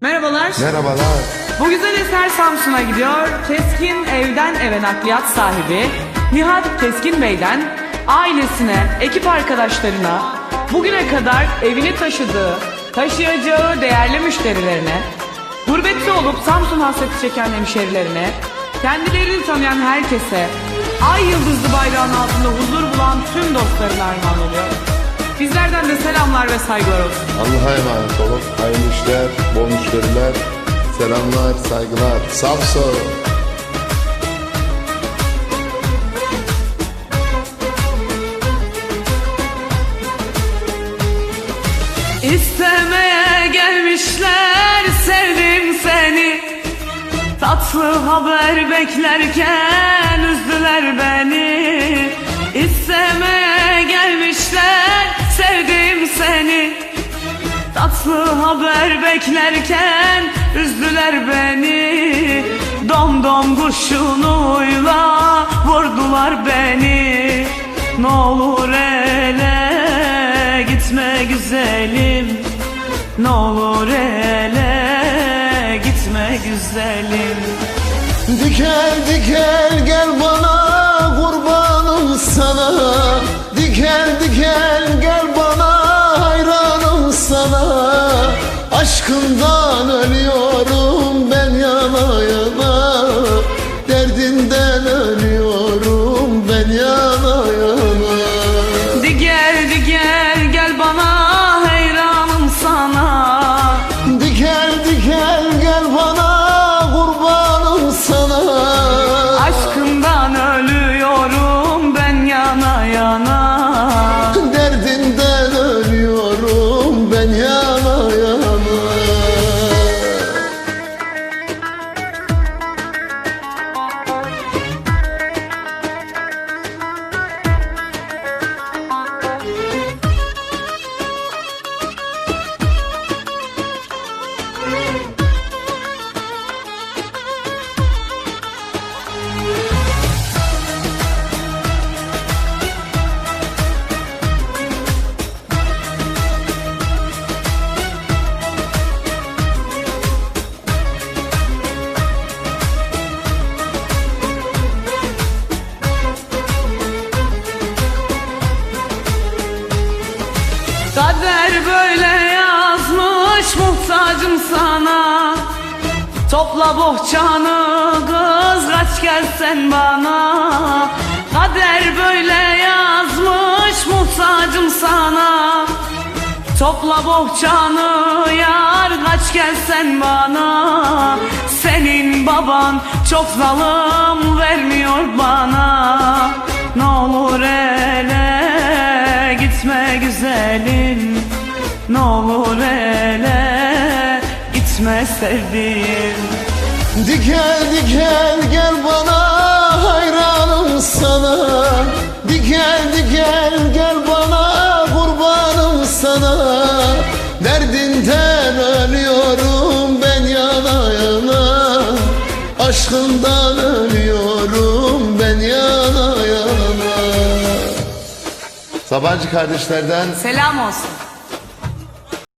Merhabalar. Merhabalar. Bu güzel eser Samsun'a gidiyor. Keskin evden eve nakliyat sahibi Nihat Keskin Bey'den ailesine, ekip arkadaşlarına, bugüne kadar evini taşıdığı, taşıyacağı değerli müşterilerine, gurbette olup Samsun hasreti çeken hemşerilerine, kendilerini tanıyan herkese, ay yıldızlı bayrağın altında huzur bulan tüm dostlarına armağan oluyor. Bizlerden de selamlar ve saygılar olsun. Allah'a emanet olun. Hayırlı işler, bol müşteriler. Selamlar, saygılar. Samsun. İstemeye gelmişler sevdim seni Tatlı haber beklerken üzdüler beni İstemeye gelmişler Tatlı haber beklerken üzdüler beni. Dom dom kurşunuyla vurdular beni. Ne olur ele gitme güzelim. Ne olur ele gitme güzelim. Dikel dikel gel bana kurbanım sana Kader böyle yazmış muhtacım sana. Topla bohçanı kız kaç gelsen bana. Kader böyle yazmış muhtacım sana. Topla bohçanı yar kaç gelsen bana. Senin baban çok zalim vermiyor bana. Ne olur ele gitme güzelim Ne olur ele. Gitme sevdiğim. Dikel dikel gel bana hayranım sana. Dikel dikel gel bana kurbanım sana. Derdinden ölüyorum ben yana yana Aşkından Sabancı kardeşlerden Selam olsun